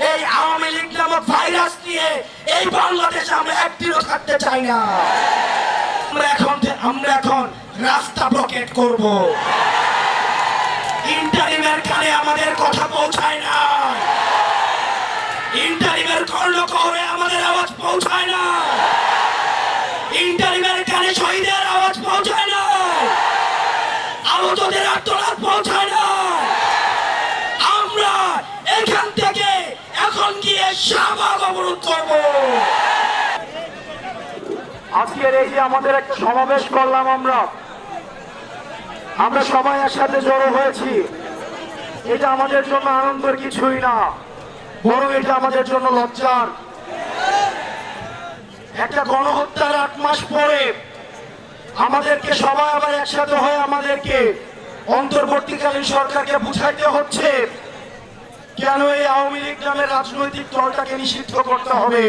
এই আওয়ামী লীগ নামক ভাইরাস নিয়ে এই বাংলাদেশে আমরা একদিনও থাকতে চাই না। আমরা এখন আমরা এখন রাস্তা ব্লকেট করব। ইন্টারিমের কানে আমাদের কথা পৌঁছায় না। ইন্টারিমের কর্ণ কহরে আমাদের আওয়াজ পৌঁছায় না। ইন্টারিমের কানে শহীদের আওয়াজ পৌঁছায় না। আহতদের আত্মনাদ পৌঁছায় না আমরা এখান থেকে এখন গিয়ে শাহবাগ অবরোধ করব। আজকের এই যে আমাদের একটা সমাবেশ করলাম আমরা আমরা সবাই একসাথে জড়ো হয়েছি। এটা আমাদের জন্য আনন্দের কিছুই না, বরং এটা আমাদের জন্য লজ্জার। একটা গণহত্যার আট মাস পরে আমাদেরকে সবাই আবার একসাথে হয়ে আমাদেরকে অন্তর্বর্তীকালীন সরকারকে বুঝাইতে হচ্ছে। কেন এই আওয়ামী লীগ নামের রাজনৈতিক দলটাকে নিষিদ্ধ করতে হবে?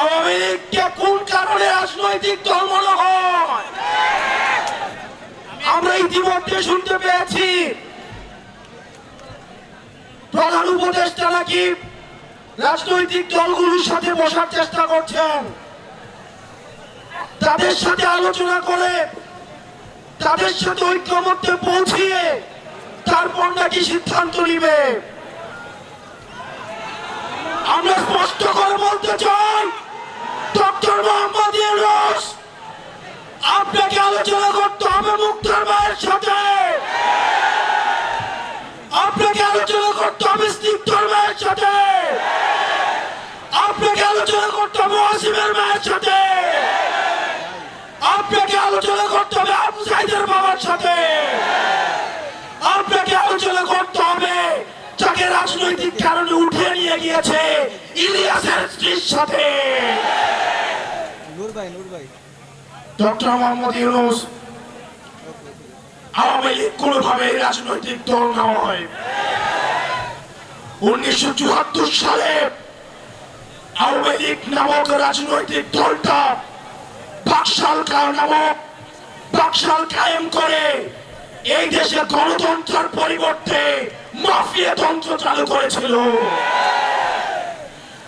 আওয়ামী লীগকে কোন কারণে রাজনৈতিক দল মনে হয়? আমরা ইতিমধ্যে শুনতে পেয়েছি। প্রধান উপদেষ্টা নাকি রাজনৈতিক দলগুলোর সাথে বসার চেষ্টা করছেন। তাদের সাথে আলোচনা করে, তাদের সাথে ঐক্যমত্যে পৌঁছিয়ে তারপর নাকি সিদ্ধান্ত নিবে? আমরা স্পষ্ট করে বলতে চাই, ডক্টর মোহাম্মদ ইউনুস, আপনাকে আলোচনা করতে হবে মুক্তার মায়ের সাথে। আপনাকে আলোচনা করতে হবে স্নিগ্ধর মায়ের সাথে। আপনাকে আলোচনা করতে গিয়েছে ইলিয়াসের স্ত্রীর সাথে। নূর ভাই নূর ভাই ডক্টর মোহাম্মদ ইউনুস আওয়ামী লীগ কোনোভাবে রাজনৈতিক দল নয়। উনিশশো চুয়াত্তর সালে আওয়ামী লীগ নামক রাজনৈতিক দলটা বাকশাল নামক বাকশাল কায়েম করে এই দেশে গণতন্ত্রের পরিবর্তে মাফিয়া তন্ত্র চালু করেছিল।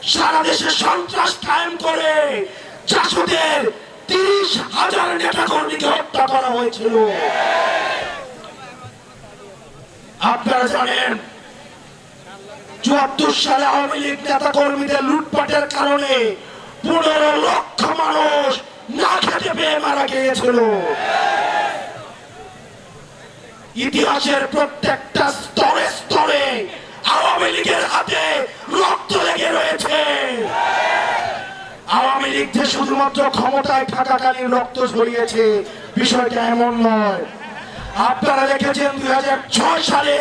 সারা দেশে সন্ত্রাস কায়েম করে তিরিশ হাজার নেতা কর্মীকে হত্যা করা হয়েছিল। আপনারা জানেন, চুয়াত্তর সালে আওয়ামী লীগ নেতা কর্মীদের লুটপাটের কারণে পনেরো লক্ষ মানুষ না খেতে পেয়ে মারা গিয়েছিল। ইতিহাসের প্রত্যেকটা স্তরে স্তরে আওয়ামী লীগের হাতে রক্ত লেগে রয়েছে আওয়ামী লীগ যে শুধুমাত্র ক্ষমতায় থাকাকালীন রক্ত ঝরিয়েছে, বিষয়টা এমন নয়। আপনারা দেখেছেন দুই হাজার ছয় সালে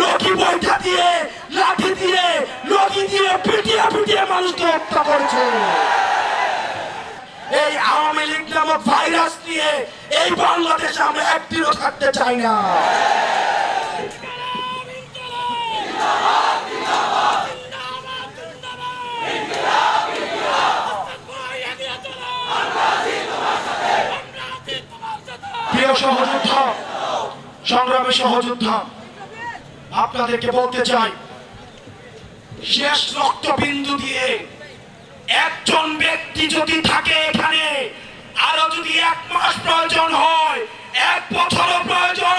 লকি বৈঠা দিয়ে, লাঠি দিয়ে, লকি দিয়ে, পিটিয়ে পিটিয়ে মানুষকে হত্যা করেছে। এই আওয়ামী লীগ নামক ভাইরাস নিয়ে এই বাংলাদেশে আমরা একদিনও থাকতে চাই না। সহযোদ্ধা, সংগ্রামী সহযোদ্ধা, আপনাদেরকে বলতে চাই, শেষ রক্তবিন্দু দিয়ে একজন ব্যক্তি যদি থাকে এখানে, আরও যদি এক মাস প্রয়োজন হয়, এক বছরও প্রয়োজন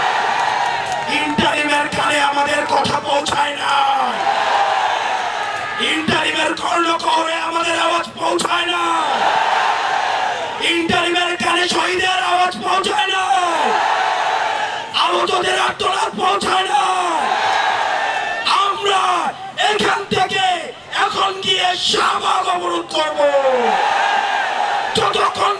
ইন্টারিমের কানে আমাদের কথা পৌঁছায় না। ইন্টারিমের কর্ণ করে আমাদের আওয়াজ পৌঁছায় না। ইন্টারিমের কানে শহীদের আওয়াজ পৌঁছায় না। আহতদের আত্মনাথ পৌঁছায় না। আমরা এখান থেকে এখন গিয়ে সাবাগ অবরোধ করব। যতক্ষণ